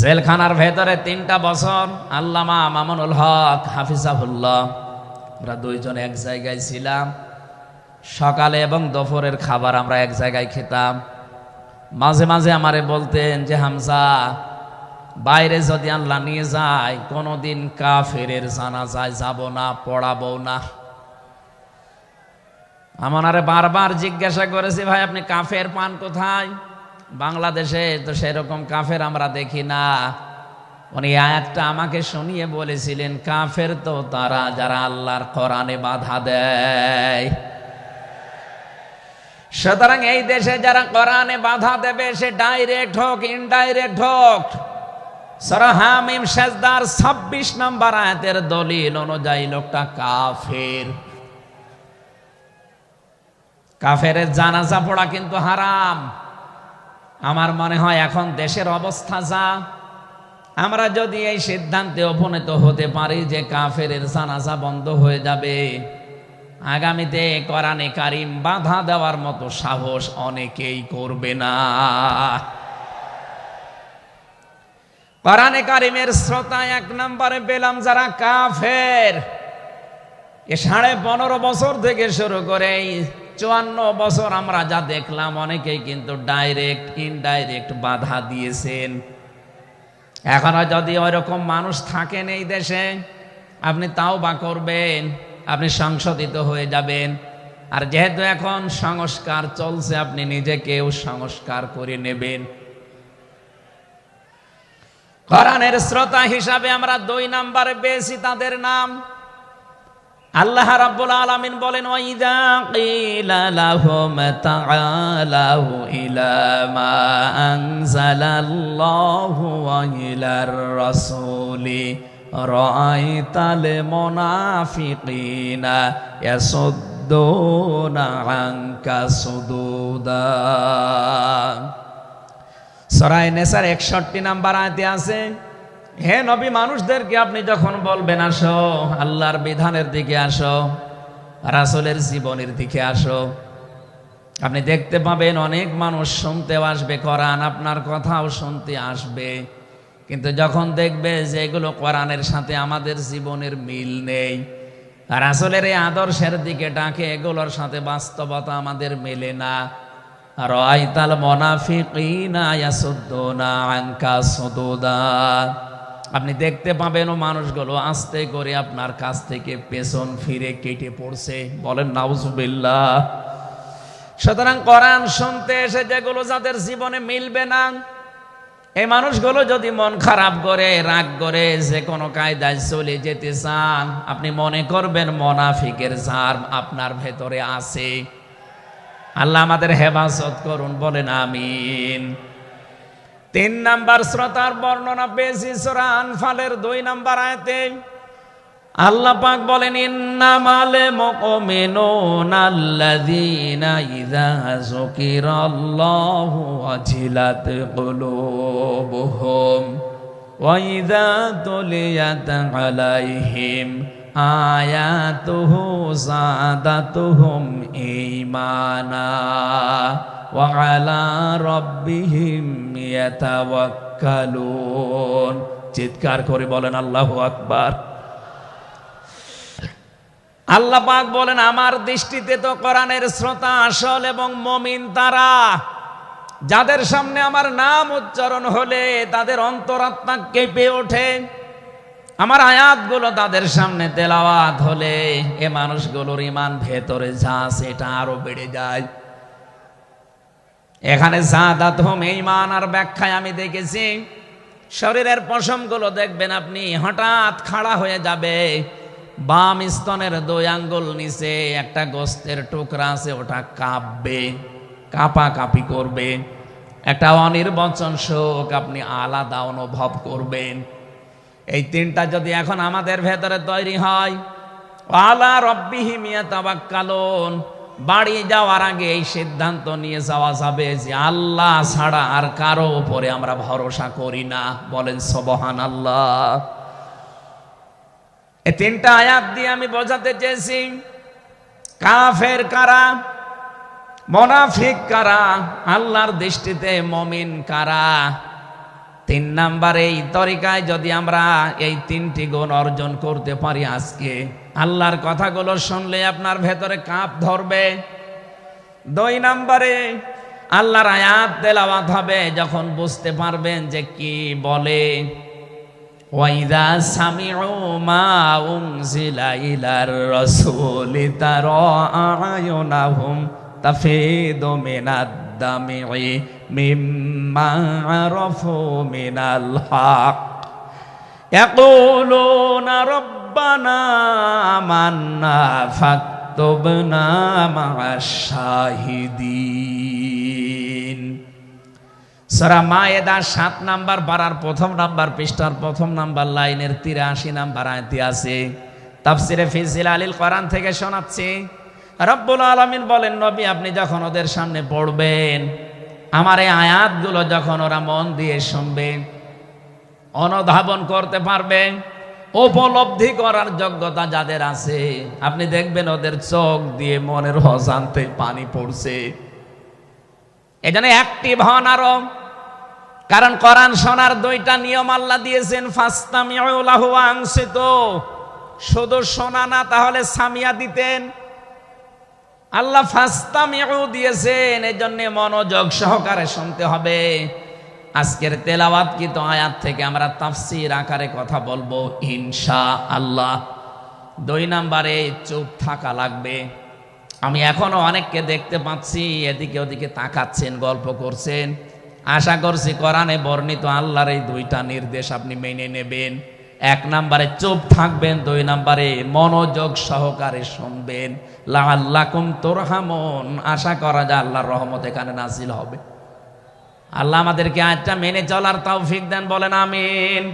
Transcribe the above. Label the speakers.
Speaker 1: জেলখানার ভেতরে তিনটা বছর আল্লামা মামুনুল হক হাফিজাহুল্লাহ। আমরা দুইজন এক জায়গায় ছিলাম। সকালে এবং দুপুরের খাবার আমরা এক জায়গায় খেতাম। মাঝে মাঝে আমারে বলতেন যে, হামজা, বাইরে যদি আল্লাহ নিয়ে যায়, কোনোদিন কাফেরের জানা যায় যাব না, পড়াবো না। আমারে বারবার জিজ্ঞাসা করেছি, ভাই, আপনি কাফের পান কোথায়? বাংলাদেশে তো সেরকম কাফের আমরা দেখি না। উনি আয়াতটা আমাকে শুনিয়ে বলেছিলেন, কাফের তো তারা যারা আল্লাহর কোরআনে বাধা দেয়। সুতরাং এই দেশে যারা কোরআনে বাধা দেবে, সে ডাইরেক্ট হোক, ইনডাইরেক্ট হোক সরহামিম সেজদার ছাব্বিশ নম্বর আয়াতের দলিল অনুযায়ী লোকটা কাফের। কাফেরের জানাজা পড়া কিন্তু হারাম। আমার মনে হয় এখন দেশের অবস্থা যা, আমরা যদি এই সিদ্ধান্তে উপনীত হতে পারি যে কাফের জানাজা বন্ধ হয়ে যাবে, আগামীতে করানে কারিম বাধা দেওয়ার মতো সাহস অনেকেই করবে না। কোরআনে কারিমের শ্রোতা এক নম্বরে পেলাম যারা কাফের, এ সাড়ে পনেরো বছর থেকে শুরু করে চুয়ান্ন বছর আমরা যা দেখলাম, অনেকেই কিন্তু ডাইরেক্ট ইনডাইরেক্ট বাধা দিয়েছেন। এখনও যদি ওইরকম মানুষ থাকেন এই দেশে, আপনি তাও বা করবেন, আপনি সংশোধিত হয়ে যাবেন। আর যেহেতু এখন সংস্কার চলছে, আপনি নিজেকেও সংস্কার করে নেবেন। কোরআনের শ্রোতা হিসাবে আমরা দুই নাম্বারে পেয়েছি তাদের নাম। আল্লাহ রাব্বুল আলামিন বলেন, ওয়াইদা কিলা লাহুম তাআলাউ ইলা মা আনজালাল্লাহু ওয়া ইলার রাসূলি। রাআইতাল মুনাফিকিনা ইয়াসুদ্দুনা আনকা সুদুদা। সূরা নেসার 61 নাম্বার আয়াতে আছে হে নবী, মানুষদেরকে আপনি যখন বলবেন, আসো, আল্লাহর বিধানের দিকে আসো, রাসুলের জীবনের দিকে আসো, আপনি দেখতে পাবেন অনেক মানুষ শুনতেও আসবে, কোরআন আপনার কথাও শুনতে আসবে। কিন্তু যখন দেখবে যে এগুলো কোরআনের সাথে আমাদের জীবনের মিল নেই আর আসলের এই আদর্শের দিকে ডাকে, এগুলোর সাথে বাস্তবতা আমাদের মেলে না। আর আইতাল মনাফিকিনা ইয়াসুদ্দুনা আনকা সুদুদা। আপনি দেখতে পাবেন ও মানুষগুলো আস্তে করে আপনার কাছ থেকে পেছন ফিরে কেটে পড়ছে। বলেন, নাউজুবিল্লাহ। সুতরাং কোরআন শুনতে এসে যেগুলো যাদের জীবনে মিলবে না, এই মানুষগুলো যদি মন খারাপ করে, রাগ করে, যে কোনো কায়দায় চলে যেতে চান, আপনি মনে করবেন মোনাফিকের জার আপনার ভেতরে আছে। আল্লাহ আমাদের হেফাজত করুন, বলেন, আমিন। তিন নাম্বার শ্রোতার বর্ণনা পেয়েছি সোরা আনফালের দুই নাম্বার আয়তে। আল্লাহ পাক বলেন, ইন্নামালে মুমিনুন আল্লাযীনা ইযা যুকিরাল্লাহু ওয়াজিলাত কুলুবুহুম ওয়া ইযা তুলিয়াত আলাইহিম আয়াতুহু যাদাতুহুম ঈমানা وعلى ربهم يتوكلون চিৎকার করে বলেন আল্লাহু আকবার আল্লাহ পাক বলেন আমার দৃষ্টিতে তো কোরআনের শ্রোতা আসল এবং মমিন তারা যাদের সামনে আমার নাম উচ্চারণ হলে তাদের অন্তরাত্মা কেঁপে ওঠে আমার আয়াতগুলো তাদের সামনে তেলাওয়াত হলে এ মানুষগুলোর ইমান ভেতরে যা সেটা আরো বেড়ে যায় এখানে জাদাত হোম ইমান আর ব্যাখ্যায় আমি দেখেছি। শরীরের পশমগুলো দেখবেন আপনি, হঠাৎ খাড়া হয়ে যাবে। বাম স্তনের দুই আঙ্গুল নিচে একটা গোস্তের টুকরা আছে, ওটা কাঁপবে কাঁপা কাঁপি করবে। একটা অনির্বচন শোক আপনি আলাদা অনুভব করবেন। এই তিনটা যদি এখন আমাদের ভেতরে তৈরি হয়, আলা রব্বিহিমিয়া তাবাক্কালুন বাড়ি যাওয়ার আগে এই সিদ্ধান্ত নিয়ে যাওয়া যাবে যে আল্লাহ ছাড়া আর কারও উপরে আমরা ভরসা করি না। বলেন সবহান আল্লাহ এই তিনটা আয়াত দিয়ে আমি বোঝাতে চেয়েছি, কাফের কারা, মোনাফিক কারা, আল্লাহর দৃষ্টিতে মমিন কারা? তিন নাম্বার এই তরিকায় যদি আমরা এই তিনটি গুণ অর্জন করতে পারি আজকে, আল্লাহর কথাগুলো শুনলে আপনার ভেতরে কাঁপ ধরবে। দুই নাম্বারে আল্লাহর আয়াত তেলাওয়াত হবে, যখন বুঝতে পারবেন যে কি বলে। ওয়াইদা মিম্মা আরাফু মিনাল হক يقولون ربنا آمنا فاكتبنا مع الشاهدين সরা মায়েদা সাত নাম্বার পাড়ার প্রথম নাম্বার পৃষ্ঠার প্রথম নাম্বার লাইনের তিরাশি নাম্বার আয়তি আছে তাফসিরে ফিজিল আলিল কোরআন থেকে শোনাচ্ছি রব্বুল আলমিন বলেন নবী আপনি যখন ওদের সামনে পড়বেন আমার এই আয়াতগুলো যখন ওরা মন দিয়ে শুনবে, অনুধাবন করতে পারবে, উপলব্ধি করার যোগ্যতা যাদের আছে, আপনি দেখবেন ওদের চোখ দিয়ে মনের হজান্তে পানি পড়ছে। এজন্য অ্যাক্টিভ হন আরও, কারণ কোরআন শোনার দুইটা নিয়ম আল্লাহ দিয়েছেন, ফাস্তামিউলাহু আংসিত। শুধু শোনা না, তাহলে সামিয়া দিতেন। আল্লাহ ফাস্তামিউ দিয়েছেন এই জন্য মনোযোগ সহকারে শুনতে হবে। আজকের তেলাওয়াত কি তো আয়াত থেকে আমরা তাফসির আকারে কথা বলব ইনশা আল্লাহ দুই নাম্বারে চুপ থাকা লাগবে। আমি এখনও অনেককে দেখতে পাচ্ছি, এদিকে ওদিকে তাকাচ্ছেন, গল্প করছেন। আশা করছি কোরআনে বর্ণিত আল্লাহর এই দুইটা নির্দেশ আপনি মেনে নেবেন। এক নাম্বারে চুপ থাকবেন, দুই নাম্বারে মনোযোগ সহকারে শুনবেন। লাল্লাকুম আশা করা যায় আল্লাহর রহমত এখানে নাজিল হবে। আল্লাহ আমাদেরকে আজটা মেনে চলার তাও ফিক দেন, বলেন আমিন।